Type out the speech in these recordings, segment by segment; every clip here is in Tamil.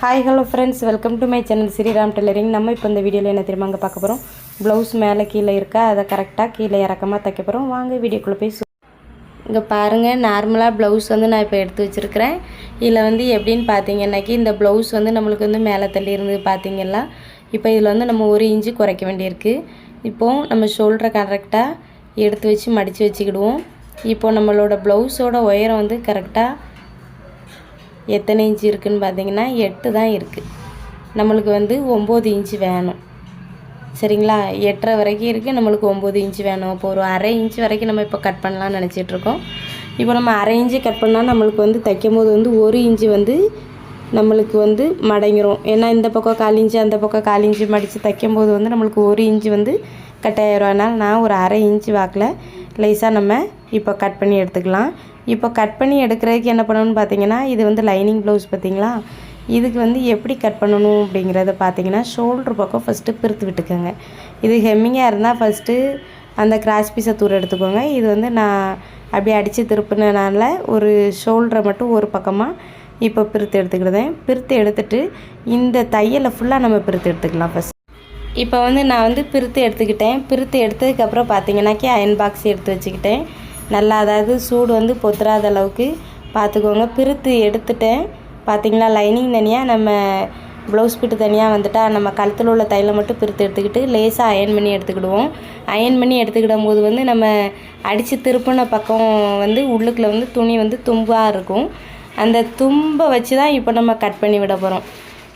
Hi hello friends welcome to my channel Sriram tailoring நம்ம இப்போ இந்த வீடியோவில் என்ன தெரியுமா அங்கே பார்க்க போகிறோம் ப்ளவுஸ் மேலே கீழே இருக்கா? அதை கரெக்டாக கீழே இறக்கமாக தைக்க போகிறோம் வாங்க வீடியோக்குள்ளே போய் இங்கே பாருங்கள் நார்மலாக ப்ளவுஸ் வந்து நான் இப்போ எடுத்து வச்சுருக்கிறேன். இதில் வந்து எப்படின்னு பார்த்தீங்கன்னாக்கி இந்த ப்ளவுஸ் வந்து நம்மளுக்கு வந்து மேலே தள்ளி இருந்தது பார்த்தீங்கன்னா இப்போ இதில் வந்து நம்ம ஒரு இன்ச்சு குறைக்க வேண்டியிருக்கு. இப்போது நம்ம ஷோல்டரை கரெக்டாக எடுத்து வச்சு மடித்து வச்சுக்கிடுவோம். இப்போது நம்மளோட ப்ளவுஸோட உயரம் வந்து கரெக்டாக எத்தனை இன்ச்சு இருக்குதுன்னு பார்த்தீங்கன்னா எட்டு தான் இருக்குது நம்மளுக்கு வந்து ஒம்பது இன்ச்சு வேணும். சரிங்களா? எட்டரை வரைக்கும் இருக்குது நம்மளுக்கு ஒம்பது இன்ச்சு வேணும். இப்போ ஒரு அரை இன்ச்சு வரைக்கும் நம்ம இப்போ கட் பண்ணலாம்னு நினச்சிட்ருக்கோம் இப்போ நம்ம அரை இன்ச்சு கட் பண்ணால் நம்மளுக்கு வந்து தைக்கும் போது வந்து ஒரு இன்ச்சு வந்து நம்மளுக்கு வந்து மடங்கிரும். ஏன்னா இந்த பக்கம் கால் இன்ச்சு அந்த பக்கம் கால் இன்ச்சு மடித்து தைக்கும் போது வந்து நம்மளுக்கு ஒரு இன்ச்சு வந்து கட் ஆயிரும் அதனால் நான் ஒரு அரை இன்ச்சு வாக்கில். லேசாக நம்ம இப்போ கட் பண்ணி எடுத்துக்கலாம். இப்போ கட் பண்ணி எடுக்கிறதுக்கு என்ன பண்ணணும்னு பார்த்தீங்கன்னா இது வந்து லைனிங் ப்ளவுஸ் பார்த்தீங்களா இதுக்கு வந்து எப்படி கட் பண்ணணும் அப்படிங்கிறத பார்த்தீங்கன்னா ஷோல்ட்ரு பக்கம் ஃபஸ்ட்டு பிரித்து விட்டுக்கோங்க. இது ஹெம்மிங்காக இருந்தால் ஃபஸ்ட்டு அந்த கிராஸ் பீஸை தூர எடுத்துக்கோங்க. இது வந்து நான் அப்படியே அடித்து திருப்பினனால ஒரு ஷோல்டரை மட்டும் ஒரு பக்கமாக இப்போ பிரித்து எடுத்துக்கிடுதேன். பிரித்து எடுத்துட்டு இந்த தையலை ஃபுல்லாக நம்ம பிரித்து எடுத்துக்கலாம் ஃபஸ்ட் இப்போ வந்து நான் வந்து பிரித்து எடுத்துக்கிட்டேன். பிரித்து எடுத்ததுக்கப்புறம் பார்த்தீங்கன்னாக்கி அயன் பாக்ஸ் எடுத்து வச்சுக்கிட்டேன். நல்லா அதாவது சூடு வந்து பொத்துறாத அளவுக்கு பார்த்துக்கோங்க. பிரித்து எடுத்துட்டேன். பார்த்தீங்களா? லைனிங் தனியாக நம்ம ப்ளவுஸ் பிட்டு தனியாக வந்துட்டா நம்ம கழுத்தில் உள்ள தையலை மட்டும் பிரித்து எடுத்துக்கிட்டு லேசாக அயன் பண்ணி எடுத்துக்கிடுவோம். அயன் பண்ணி எடுத்துக்கிடும் போது வந்து நம்ம அடித்து திருப்பின பக்கம் வந்து உள்ளுக்குள்ள வந்து துணி வந்து தும்பாக இருக்கும். அந்த தும்பை வச்சு தான் இப்போ நம்ம கட் பண்ணி விட போகிறோம்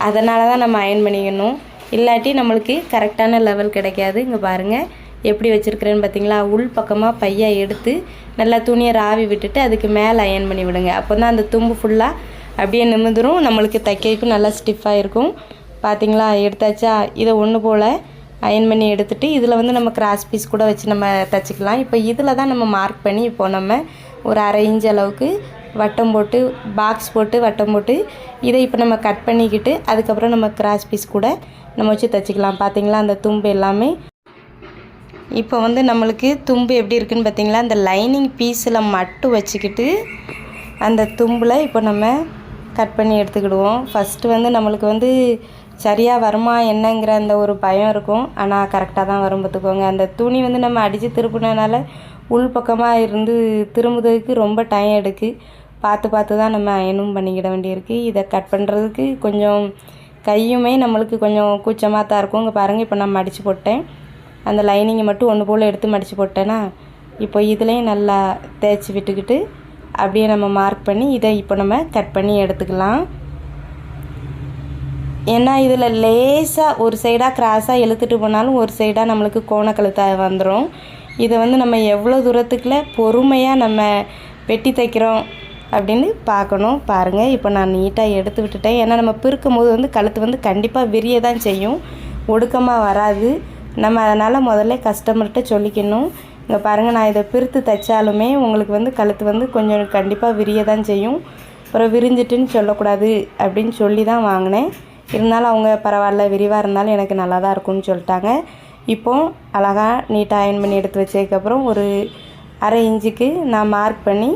அதனால தான் நம்ம அயன் பண்ணிக்கணும். இல்லாட்டி நம்மளுக்கு கரெக்டான லெவல் கிடைக்காது. இங்கே பாருங்கள் எப்படி வச்சுருக்கிறேன்னு பார்த்தீங்களா உள் பக்கமாக பையா எடுத்து நல்லா துணியை ராவி விட்டுட்டு அதுக்கு மேலே அயன் பண்ணி விடுங்க. அப்போ தான் அந்த தும்பு ஃபுல்லாக அப்படியே நிமிந்துரும் நம்மளுக்கு தைக்கிறதுக்கும் நல்லா ஸ்டிஃபாக இருக்கும் பார்த்தீங்களா எடுத்தாச்சா? இதை ஒன்று போல் அயன் பண்ணி எடுத்துகிட்டு இதில் வந்து நம்ம கிராஸ் பீஸ் கூட வச்சு நம்ம தைச்சிக்கலாம். இப்போ இதில் தான் நம்ம மார்க் பண்ணி இப்போ நம்ம ஒரு அரை இன்ச் அளவுக்கு வட்டம் போட்டு பாக்ஸ் போட்டு வட்டம் போட்டு இதை இப்போ நம்ம கட் பண்ணிக்கிட்டு அதுக்கப்புறம் நம்ம கிராஸ் பீஸ் கூட நம்ம வச்சு தைச்சிக்கலாம். பார்த்தீங்களா அந்த தும்பு எல்லாமே. இப்போ வந்து நம்மளுக்கு தும்பு எப்படி இருக்குதுன்னு பார்த்தீங்களா அந்த லைனிங் பீஸில் மட்டும் வச்சுக்கிட்டு அந்த தும்பில் இப்போ நம்ம கட் பண்ணி எடுத்துக்கிடுவோம். ஃபஸ்ட்டு வந்து நம்மளுக்கு வந்து சரியாக வருமா என்னங்கிற அந்த ஒரு பயம் இருக்கும். ஆனால் கரெக்டாக தான் வரும் பார்த்துக்கோங்க அந்த துணி வந்து நம்ம அடித்து திருப்பினனால உள் பக்கமாக இருந்து திரும்புறதுக்கு ரொம்ப டைம் எடுக்கு. பார்த்து பார்த்து தான் நம்ம அயனும் பண்ணிக்கிட வேண்டியிருக்கு. இதை கட் பண்ணுறதுக்கு கொஞ்சம் கையுமே நம்மளுக்கு கொஞ்சம் கூச்சமாக தான் இருக்கும். இங்கே பாருங்கள் இப்போ நான் மடித்து போட்டேன். அந்த லைனிங்கை மட்டும் ஒன்று போல் எடுத்து மடித்து போட்டேன்னா இப்போ இதுலேயும் நல்லா தேய்ச்சி விட்டுக்கிட்டு அப்படியே நம்ம மார்க் பண்ணி இதை இப்போ நம்ம கட் பண்ணி எடுத்துக்கலாம். ஏன்னா இதில் லேசாக ஒரு சைடாக கிராஸாக இழுத்துட்டு போனாலும் ஒரு சைடாக நம்மளுக்கு கோணக்கழுத்தாக வந்துடும் இதை வந்து நம்ம எவ்வளோ தூரத்துக்குள்ள பொறுமையாக நம்ம வெட்டி தைக்கிறோம் அப்படின்னு பார்க்கணும். பாருங்கள் இப்போ நான் நீட்டாக எடுத்து விட்டுட்டேன். ஏன்னா நம்ம பிறுக்கும் போது வந்து கழுத்து வந்து கண்டிப்பாக விரிய தான் செய்யும். ஒடுக்கமாக வராது. நம்ம அதனால் முதல்ல கஸ்டமர்கிட்ட சொல்லிக்கணும். இங்கே பாருங்கள் நான் இதை பிரித்து தைச்சாலுமே உங்களுக்கு வந்து கழுத்து வந்து கொஞ்சம் கண்டிப்பாக விரிய தான் செய்யும். அப்புறம் விரிஞ்சிட்டுன்னு சொல்லக்கூடாது அப்படின்னு சொல்லி தான் வாங்கினேன். இருந்தாலும் அவங்க பரவாயில்ல விரிவாக இருந்தாலும் எனக்கு நல்லா தான் இருக்கும்னு சொல்லிட்டாங்க. இப்போது அழகாக நீட்டாக அயன் பண்ணி எடுத்து வச்சதுக்கப்புறம் ஒரு அரை இன்ச்சுக்கு நான் மார்க் பண்ணி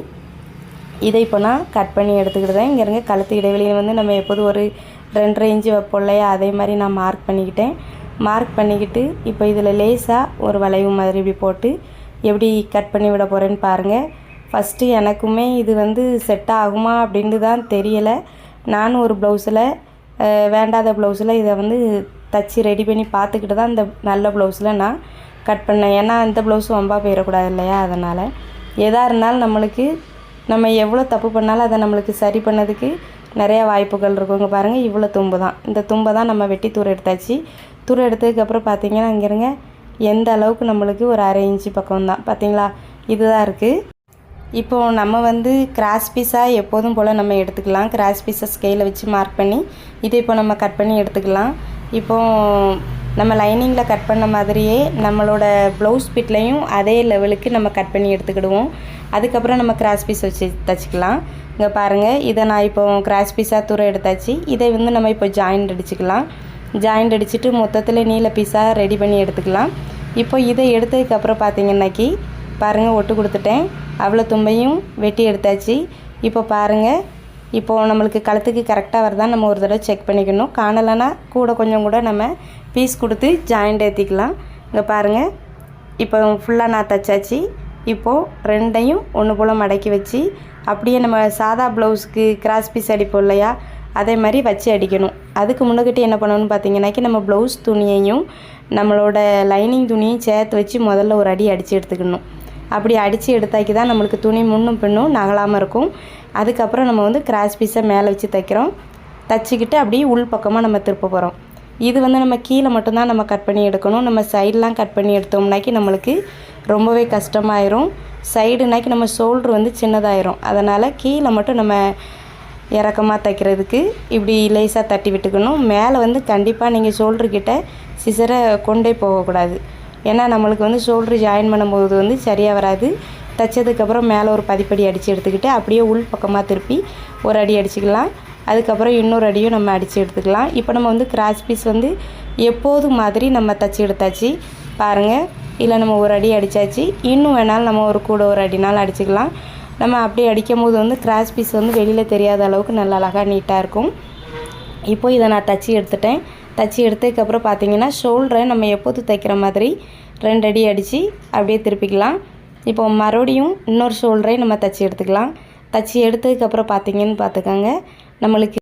இதை இப்போ நான் கட் பண்ணி எடுத்துக்கிட்டேன் இங்கே இருங்க கழுத்து இடைவெளியில் வந்து நம்ம எப்போதும் ஒரு ரெண்டரை இன்ச்சு வைப்போம் இல்லையா? அதே மாதிரி நான் மார்க் பண்ணிக்கிட்டேன். மார்க் பண்ணிக்கிட்டு இப்போ இதில் லேசாக ஒரு வளைவு மாதிரி இப்படி போட்டு எப்படி கட் பண்ணி விட போகிறேன்னு பாருங்கள் ஃபஸ்ட்டு எனக்குமே இது வந்து செட் ஆகுமா அப்படின்ட்டு தான் தெரியலை. நானும் ஒரு ப்ளவுஸில் வேண்டாத ப்ளவுஸில் இதை வந்து தச்சு ரெடி பண்ணி பார்த்துக்கிட்டு தான் இந்த நல்ல ப்ளவுஸில் நான் கட் பண்ணேன். ஏன்னா இந்த ப்ளவுஸ் ரொம்ப போயிடக்கூடாது இல்லையா? அதனால் எதாக இருந்தாலும் நம்மளுக்கு நம்ம எவ்வளோ தப்பு பண்ணாலும் அதை நம்மளுக்கு சரி பண்ணதுக்கு நிறையா வாய்ப்புகள் இருக்குங்க பாருங்கள் இவ்வளோ தும்பு தான் இந்த தும்பை தான் நம்ம வெட்டி தூர எடுத்தாச்சு. தூர எடுத்ததுக்கப்புறம் பார்த்திங்கன்னா இங்கே இருங்க. எந்த அளவுக்கு நம்மளுக்கு ஒரு அரை இன்ச்சு பக்கம் தான் பார்த்திங்களா இதுதான் இருக்குது இப்போ நம்ம வந்து கிராஸ் பீஸாக எப்போதும் போல் நம்ம எடுத்துக்கலாம். கிராஸ் பீஸை ஸ்கேலில் வச்சு மார்க் பண்ணி இதை இப்போ நம்ம கட் பண்ணி எடுத்துக்கலாம். இப்போ நம்ம லைனிங்கில் கட் பண்ண மாதிரியே நம்மளோட ப்ளவுஸ் பிட்லையும் அதே லெவலுக்கு நம்ம கட் பண்ணி எடுத்துக்கிடுவோம். அதுக்கப்புறம் நம்ம கிராஸ் பீஸ் வச்சு தச்சுக்கலாம். இங்கே பாருங்கள் இதை நான் இப்போ கிராஸ் பீஸாக தூரம் எடுத்தாச்சு. இதை வந்து நம்ம இப்போ ஜாயிண்ட் அடிச்சுக்கலாம். ஜாயிண்ட் அடிச்சுட்டு மொத்தத்தில் நீல பீஸாக ரெடி பண்ணி எடுத்துக்கலாம். இப்போ இதை எடுத்ததுக்கப்புறம் பார்த்தீங்கன்னாக்கி பாருங்கள் ஒட்டு கொடுத்துட்டேன். அவ்வளோ தும்பையும் வெட்டி எடுத்தாச்சு. இப்போ பாருங்கள் இப்போது நம்மளுக்கு கழுத்துக்கு கரெக்டாக வருதா நம்ம ஒரு தடவை செக் பண்ணிக்கணும். காணலைன்னா கூட கொஞ்சம் கூட நம்ம பீஸ் கொடுத்து ஜாயிண்ட் ஏற்றிக்கலாம் இங்கே பாருங்கள் இப்போ ஃபுல்லாக நான் தச்சாச்சு. இப்போது ரெண்டையும் ஒன்று போல் மடக்கி வச்சு அப்படியே நம்ம சாதா ப்ளவுஸுக்கு கிராஸ் பீஸ் அடிப்போம் இல்லையா? அதே மாதிரி வச்சு அடிக்கணும். அதுக்கு முன்னக்கிட்ட என்ன பண்ணணும்னு பார்த்தீங்கன்னாக்கி நம்ம ப்ளவுஸ் துணியையும் நம்மளோட லைனிங் துணியும் சேர்த்து வச்சு முதல்ல ஒரு அடி அடித்து எடுத்துக்கணும். அப்படி அடித்து எடுத்தாக்கி தான் நம்மளுக்கு துணி முன்னும் பின்னும் நகலாமல் இருக்கும். அதுக்கப்புறம் நம்ம வந்து கிராஸ் பீஸை மேலே வச்சு தைக்கிறோம். தச்சுக்கிட்டு அப்படியே உள் பக்கமாக நம்ம திருப்ப போகிறோம் இது வந்து நம்ம கீழே மட்டும்தான் நம்ம கட் பண்ணி எடுக்கணும். நம்ம சைடெலாம் கட் பண்ணி எடுத்தோம்னாக்கி நம்மளுக்கு ரொம்பவே கஷ்டமாயிரும். சைடுனாக்கி நம்ம ஷோல்ட்ரு வந்து சின்னதாயிரும். அதனால் கீழே மட்டும் நம்ம இறக்கமாக தைக்கிறதுக்கு இப்படி லேசாக தட்டி விட்டுக்கணும். மேலே வந்து கண்டிப்பாக நீங்கள் ஷோல்டர்கிட்ட சிசரை கொண்டே போகக்கூடாது. ஏன்னா நம்மளுக்கு வந்து ஷோல்ட்ரு ஜாயின் பண்ணும்போது வந்து சரியாக வராது. தைச்சதுக்கப்புறம் மேலே ஒரு பதிப்படி அடித்து எடுத்துக்கிட்டு அப்படியே உள் பக்கமாக திருப்பி ஒரு அடி அடிச்சுக்கலாம். அதுக்கப்புறம் இன்னொரு அடியும் நம்ம அடித்து எடுத்துக்கலாம். இப்போ நம்ம வந்து கிராஸ் பீஸ் வந்து எப்போதும் மாதிரி நம்ம தச்சு எடுத்தாச்சு. பாருங்கள் இல்லை நம்ம ஒரு அடி அடித்தாச்சு இன்னும் வேணாலும் நம்ம ஒரு கூட ஒரு அடினாலும் அடிச்சுக்கலாம். நம்ம அப்படி அடிக்கும் போது வந்து கிராஸ் பீஸ் வந்து வெளியில் தெரியாத அளவுக்கு நல்லா அழகாக நீட்டாக இருக்கும். இப்போ இதை நான் தச்சு எடுத்துட்டேன். தச்சு எடுத்ததுக்கப்புறம் பார்த்தீங்கன்னா ஷோல்டரை நம்ம எப்போதும் தைக்கிற மாதிரி ரெண்டு அடி அடித்து அப்படியே திருப்பிக்கலாம். இப்போ மறுபடியும் இன்னொரு ஷோல்டரை நம்ம தச்சு எடுத்துக்கலாம். தச்சு எடுத்ததுக்கப்புறம் பார்த்தீங்கன்னு பார்த்துக்கோங்க. நம்மளுக்கு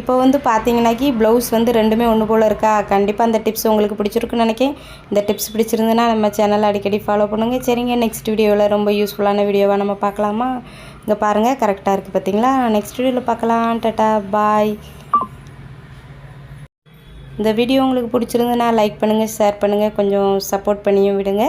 இப்போ வந்து பார்த்தீங்கன்னாக்கி ப்ளவுஸ் வந்து ரெண்டுமே ஒன்று போல் இருக்கா? கண்டிப்பாக அந்த டிப்ஸ் உங்களுக்கு பிடிச்சிருக்குன்னு நினைக்கிறேன். இந்த டிப்ஸ் பிடிச்சிருந்துன்னா நம்ம சேனலை அடிக்கடி ஃபாலோ பண்ணுங்கள் சரிங்க நெக்ஸ்ட் வீடியோவில் ரொம்ப யூஸ்ஃபுல்லான வீடியோவாக நம்ம பார்க்கலாமா? இங்கே பாருங்கள் கரெக்டாக இருக்குது பார்த்தீங்களா? நெக்ஸ்ட் வீடியோவில் பார்க்கலாம். டட்டா பாய் இந்த வீடியோ உங்களுக்கு பிடிச்சிருந்துன்னா லைக் பண்ணுங்கள் ஷேர் பண்ணுங்கள் கொஞ்சம் சப்போர்ட் பண்ணியும் விடுங்க.